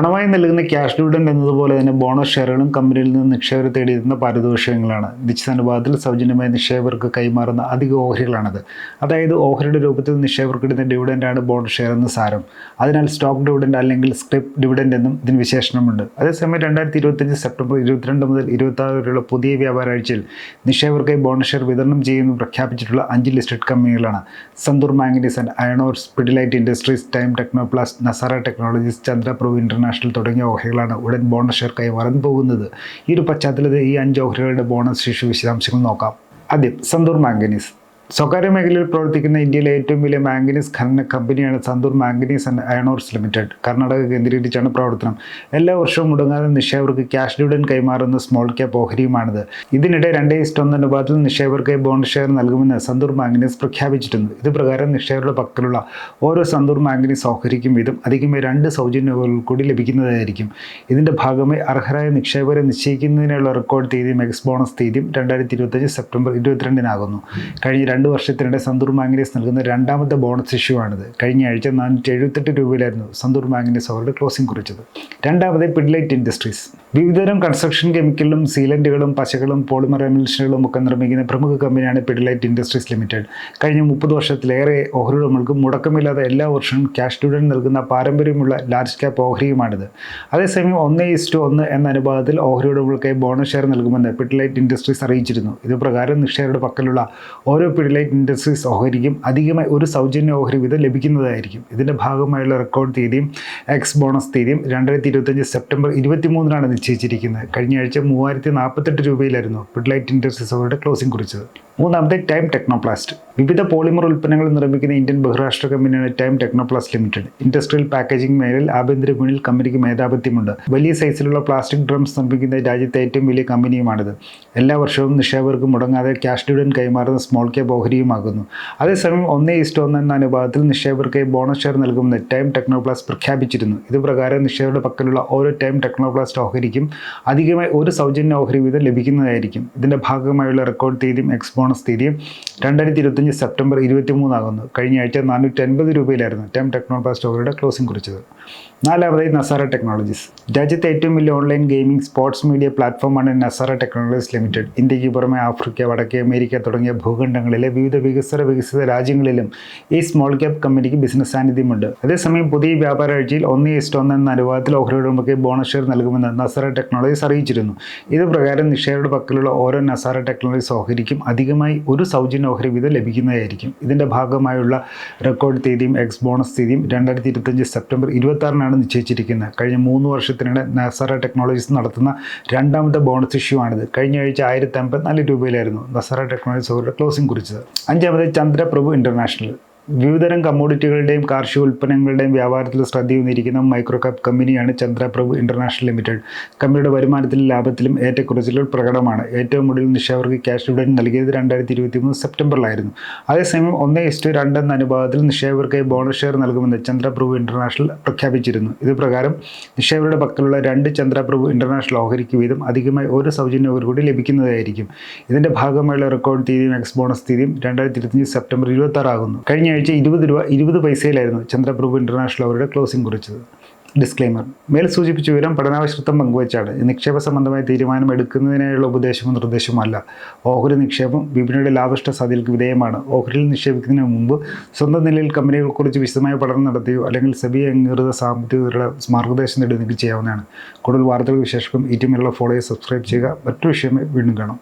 പണമായി നൽകുന്ന cash dividend എന്നതുപോലെ തന്നെ ബോണസ് ഷെയറുകളും കമ്പനിയിൽ നിന്ന് നിക്ഷേപകർ തേടിയിരുന്ന പാരിതോഷികങ്ങളാണ്. നിശ്ചിത അനുപാതത്തിൽ സൗജന്യമായി നിക്ഷേപകർക്ക് കൈമാറുന്ന അധിക ഓഹരികളാണത്. അതായത് ഓഹരിയുടെ രൂപത്തിൽ നിക്ഷേപകർക്ക് ഇടുന്ന ഡിവിഡൻഡാണ് ബോണസ് ഷെയർ എന്ന് സാരം. അതിനാൽ സ്റ്റോക്ക് ഡിവിഡൻഡ് അല്ലെങ്കിൽ സ്ക്രിപ്റ്റ് ഡിവിഡൻഡ് എന്നും ഇതിന് വിശേഷണമുണ്ട്. അതേസമയം രണ്ടായിരത്തി ഇരുപത്തഞ്ച് സെപ്റ്റംബർ ഇരുപത്തിരണ്ട് മുതൽ ഇരുപത്തി ആറ് വരെയുള്ള പുതിയ വ്യാപാരാഴ്ചയിൽ നിക്ഷേപകർക്കായി ബോണസ് ഷെയർ വിതരണം ചെയ്യുമെന്ന് പ്രഖ്യാപിച്ചിട്ടുള്ള അഞ്ച് ലിസ്റ്റഡ് കമ്പനികളാണ് Sandur manganese and iron ore Pidilite industries time Technoplast Nazara technologies Chandraprabhu international തുടങ്ങിയ ഓഹരികളാണ് ഉടൻ ബോണസ് ഷെയർ കൈമാറാൻ പോകുന്നത്. ഈ ഒരു പശ്ചാത്തലത്തിൽ ഈ അഞ്ച് ഓഹരികളുടെ ബോണസ് ശിശു വിശദാംശങ്ങൾ നോക്കാം. ആദ്യം സന്തൂർ മാംഗനീസ്. സ്വകാര്യ മേഖലയിൽ പ്രവർത്തിക്കുന്ന ഇന്ത്യയിലെ ഏറ്റവും വലിയ മാംഗനീസ് ഖനന കമ്പനിയാണ് Sandur manganese and iron ores limited. Karnataka കേന്ദ്രീകരിച്ചാണ് പ്രവർത്തനം. എല്ലാ വർഷവും മുടങ്ങാതെ നിക്ഷേപകർക്ക് ക്യാഷ് ഡിവിഡൻ കൈമാറുന്ന സ്മോൾ ക്യാപ് ഓഹരിയുമാണിത്. ഇതിനിടെ രണ്ടേ ഇഷ്ടൊന്ന് അനുപാതത്തിൽ നിക്ഷേപർക്ക് ബോണ്ട് ഷെയർ നൽകുമെന്ന് സന്തൂർ മാംഗനീസ് പ്രഖ്യാപിച്ചിട്ടുണ്ട്. ഇത് പ്രകാരം നിക്ഷേപകരുടെ പക്കലുള്ള ഓരോ സന്തൂർ മാംഗനീസ് ഓഹരിക്കും വീതം അധികമായി രണ്ട് സൗജന്യങ്ങൾ കൂടി ലഭിക്കുന്നതായിരിക്കും. ഇതിന്റെ ഭാഗമായി അർഹരായ നിക്ഷേപകരെ നിശ്ചയിക്കുന്നതിനുള്ള റെക്കോർഡ് തീയതി മെക്സ് ബോണസ് തീയതിയും രണ്ടായിരത്തി ഇരുപത്തഞ്ച് സെപ്റ്റംബർ ഇരുപത്തിരണ്ടിനാകുന്നു. കഴിഞ്ഞ രണ്ട് വർഷത്തിനിടെ സന്തൂർ മാംഗനീസ് നൽകുന്ന രണ്ടാമത്തെ ബോണസ് ഇഷ്യൂ ആണിത്. കഴിഞ്ഞ ആഴ്ച നാനൂറ്റി എഴുപത്തെട്ട് രൂപയിലായിരുന്നു സന്തൂർ മാംഗനീസ് അവരുടെ ക്ലോസിംഗ് കുറിച്ചത്. രണ്ടാമത് പിഡ്ലൈറ്റ് ഇൻഡസ്ട്രീസ്. വിവിധതരം കൺസ്ട്രക്ഷൻ കെമിക്കലും സീലന്റുകളും പശകളും പോളിമർ എമിൽഷനുകളും ഒക്കെ നിർമ്മിക്കുന്ന പ്രമുഖ കമ്പനിയാണ് പിഡ്ലൈറ്റ് ഇൻഡസ്ട്രീസ് ലിമിറ്റഡ്. കഴിഞ്ഞ മുപ്പത് വർഷത്തിലേറെ ഓഹരി ഉടമകൾക്ക് മുടക്കമില്ലാതെ എല്ലാ വർഷവും ക്യാഷ് ഡിവിഡൻ നൽകുന്ന പാരമ്പര്യമുള്ള ലാർജ് ക്യാപ്പ് ഓഹരിയുമാണിത്. അതേസമയം ഒന്ന് ഈസ്റ്റു ഒന്ന് എന്ന അനുപാതത്തിൽ ഓഹരി ഉടമകൾക്കായി ബോണസ് ഷെയർ നൽകുമെന്ന് പിഡ്ലൈറ്റ് ഇൻഡസ്ട്രീസ് അറിയിച്ചിരുന്നു. ഇതുപ്രകാരം പ്രകാരം നിക്ഷേപകരുടെ പക്കലുള്ള ഓരോ പിഡ്ലൈറ്റ് ഇൻഡസ്ട്രീസ് ഓഹരിക്കും അധികമായി ഒരു സൗജന്യ ഓഹരി വിധം ലഭിക്കുന്നതായിരിക്കും. ഇതിന്റെ ഭാഗമായുള്ള റെക്കോർഡ് തീയതിയും എക്സ് ബോണസ് തീയതിയും രണ്ടായിരത്തി ഇരുപത്തഞ്ച് സെപ്റ്റംബർ ഇരുപത്തിമൂന്നിനാണ് നിശ്ചയിച്ചിരിക്കുന്നത്. കഴിഞ്ഞ ആഴ്ച മൂവായിരത്തി നാൽപ്പത്തെട്ട് രൂപയിലായിരുന്നു പിഡ്ലൈറ്റ് ഇൻഡസ്ട്രീസ് അവരുടെ ക്ലോസിംഗ് കുറിച്ചത്. മൂന്നാമത്തെ ടൈം ടെക്നോപ്ലാസ്റ്റ് വിവിധ പോളിമർ ഉൽപ്പന്നങ്ങൾ നിർമ്മിക്കുന്ന ഇന്ത്യൻ ബഹുരാഷ്ട്ര കമ്പനിയാണ് Time Technoplast limited. Industrial packaging മേഖലയിൽ ആഭ്യന്തര വിപണിയിൽ കമ്പനിക്ക് മേധാവിത്വമുണ്ട്. വലിയ സൈസിലുള്ള പ്ലാസ്റ്റിക് ഡ്രംസ് നിർമ്മിക്കുന്ന രാജ്യത്തെ ഏറ്റവും വലിയ കമ്പനിയുമാണിത്. എല്ലാ വർഷവും നിക്ഷേപകർക്ക് മുടങ്ങാതെ ക്യാഷ് ഡിവിഡൻ കൈമാറുന്ന സ്മോൾ ക്യാപ് ഓഹരിയുമാകുന്നു അതേസമയം ഒന്നേ ഇഷ്ടം ഒന്ന് എന്ന അനുപാതത്തിൽ നിക്ഷേപകർക്ക് ബോണസ് ഷെയർ നൽകുമെന്ന് ടൈം ടെക്നോപ്ലാസ് പ്രഖ്യാപിച്ചിരുന്നു. ഇതുപ്രകാരം നിക്ഷേപകരുടെ പക്കലുള്ള ഓരോ ടൈം ടെക്നോപ്ലാസ്റ്റ് ഓഹരിക്കും അധികമായി ഒരു സൗജന്യ ഓഹരി വീതം ലഭിക്കുന്നതായിരിക്കും. ഇതിന്റെ ഭാഗമായുള്ള റെക്കോർഡ് തീയതിയും എക്സ് ബോണസ് തീയതിയും രണ്ടായിരത്തി ഇരുപത്തഞ്ച് സെപ്റ്റംബർ ഇരുപത്തി മൂന്നാകുന്നു കഴിഞ്ഞ ആഴ്ച നാനൂറ്റി അൻപത് രൂപയിലായിരുന്നു ടെം ടെക്നോളജി സ്റ്റോറുകളുടെ ക്ലോസിംഗ് കുറിച്ചത്. നാലാമതായി നസാറ ടെക്നോളജീസ്. രാജ്യത്തെ ഏറ്റവും വലിയ ഓൺലൈൻ ഗെയിമിംഗ് സ്പോർട്സ് മീഡിയ പ്ലാറ്റ്ഫോമാണ് നസാറ ടെക്നോളജീസ് ലിമിറ്റഡ്. ഇന്ത്യയ്ക്ക് പുറമെ ആഫ്രിക്ക വടക്കേ അമേരിക്ക തുടങ്ങിയ ഭൂഖണ്ഡങ്ങളിലെ വിവിധ വികസന വികസിത രാജ്യങ്ങളിലും ഈ സ്മോൾ ക്യാപ് കമ്പനിക്ക് ബിസിനസ് സാന്നിധ്യമുണ്ട്. അതേസമയം പുതിയ വ്യാപാര ആഴ്ചയിൽ ഒന്ന് ഈസ്റ്റ് ഒന്ന് എന്ന അനുവാദത്തിൽ ഓഹരി ഉടമയ്ക്ക് ബോണസ് ഷെയർ നൽകുമെന്ന് നസാറ ടെക്നോളജീസ് അറിയിച്ചിരുന്നു. ഇത് പ്രകാരം നിക്ഷേപകരുടെ പക്കലുള്ള ഓരോ നസാറ ടെക്നോളജീസ് ഓഹരിക്കും അധികമായി ഒരു സൗജന്യ ഓഹരി വീതം ലഭിക്കുന്നതായിരിക്കും. ഇതിന്റെ ഭാഗമായുള്ള റെക്കോർഡ് തീയതിയും എക്സ് ബോണസ് തീയതിയും രണ്ടായിരത്തി ഇരുപത്തഞ്ച് സെപ്റ്റംബർ ഇരുപത്തി ആറിനാണ് നിശ്ചയിച്ചിരിക്കുന്നത്. കഴിഞ്ഞ മൂന്ന് വർഷത്തിനിടെ നസറ ടെക്നോളജീസ് നടത്തുന്ന രണ്ടാമത്തെ ബോണസ് ഇഷ്യൂ ആണിത്. കഴിഞ്ഞ ആഴ്ച ആയിരത്തി അമ്പത്തിനാല് രൂപയിലായിരുന്നു നസറ ടെക്നോളജീസ് അവരുടെ ക്ലോസിംഗ് കുറിച്ചത്. അഞ്ചാമത് ചന്ദ്രപ്രഭു ഇന്റർനാഷണൽ വിവിധതരം കമ്മോഡിറ്റികളുടെയും കാർഷിക ഉൽപ്പന്നങ്ങളുടെയും വ്യാപാരത്തിൽ ശ്രദ്ധയൂന്നിരിക്കുന്ന മൈക്രോ കാപ്പ് കമ്പനിയാണ് ചന്ദ്രപ്രഭു ഇന്റർനാഷണൽ ലിമിറ്റഡ് കമ്പനിയുടെ വരുമാനത്തിലും ലാഭത്തിലും ഏറ്റക്കുറച്ചിലുകൾ പ്രകടമാണ്. ഏറ്റവും ഒടുവിൽ നിക്ഷേപകർക്ക് ക്യാഷ് ഡിവിഡൻ നൽകിയത് രണ്ടായിരത്തി ഇരുപത്തി മൂന്ന് സെപ്റ്റംബറിലായിരുന്നു. അതേസമയം ഒന്ന് ഇസ്റ്റു രണ്ട് എന്ന അനുപാതത്തിൽ നിക്ഷേപകർക്ക് ബോണസ് ഷെയർ നൽകുമെന്ന് ചന്ദ്രപ്രഭു ഇന്റർനാഷണൽ പ്രഖ്യാപിച്ചിരുന്നു. ഇത് പ്രകാരം നിക്ഷേപകരുടെ പക്കലുള്ള രണ്ട് ചന്ദ്രപ്രഭു ഇന്റർനാഷണൽ ഓഹരിക്ക് വീതം അധികമായി ഒരു സൗജന്യ ഓഹരി കൂടി ലഭിക്കുന്നതായിരിക്കും. ഇതിന്റെ ഭാഗമായുള്ള റെക്കോർഡ് തീയതിയും എക്സ് ബോണസ് തീയതിയും രണ്ടായിരത്തി ഇരുപത്തിയഞ്ച് സെപ്റ്റംബർ ഇരുപത്തി ആറാകുന്നു കഴിഞ്ഞ ആഴ്ച ഇരുപത് രൂപ ഇരുപത് പൈസയിലായിരുന്നു ചന്ദ്രപ്രഭു ഇന്റർനാഷണൽ അവരുടെ ക്ലോസിംഗ് കുറിച്ചത്. ഡിസ്ക്ലെയിമർ മേൽ സൂചിപ്പിച്ച വിവരം പഠനാവശ്യത്വം പങ്കുവച്ചാണ്. നിക്ഷേപ സംബന്ധമായ തീരുമാനം എടുക്കുന്നതിനായുള്ള ഉപദേശമോ നിർദ്ദേശമോ അല്ല. ഓഹരി നിക്ഷേപം വിപണിയുടെ ലാഭിഷ്ട സാധ്യതയ്ക്ക് വിധേയമാണ്. ഓഹരിയിൽ നിക്ഷേപിക്കുന്നതിന് മുമ്പ് സ്വന്തം നിലയിൽ കമ്പനികളെക്കുറിച്ച് വിശദമായ പഠനം നടത്തുകയോ അല്ലെങ്കിൽ സെബി അംഗീകൃത സാമ്പത്തികരുടെ മാർഗനിർദ്ദേശം നേടുകയോ നിങ്ങൾക്ക് ചെയ്യാവുന്നതാണ്. കൂടുതൽ വാർത്തകൾ വിശേഷം ഈ ടീമിലുള്ള ഫോളോയെ സബ്സ്ക്രൈബ് ചെയ്യുക. മറ്റു വിഷയമേ വീണ്ടും കാണാം.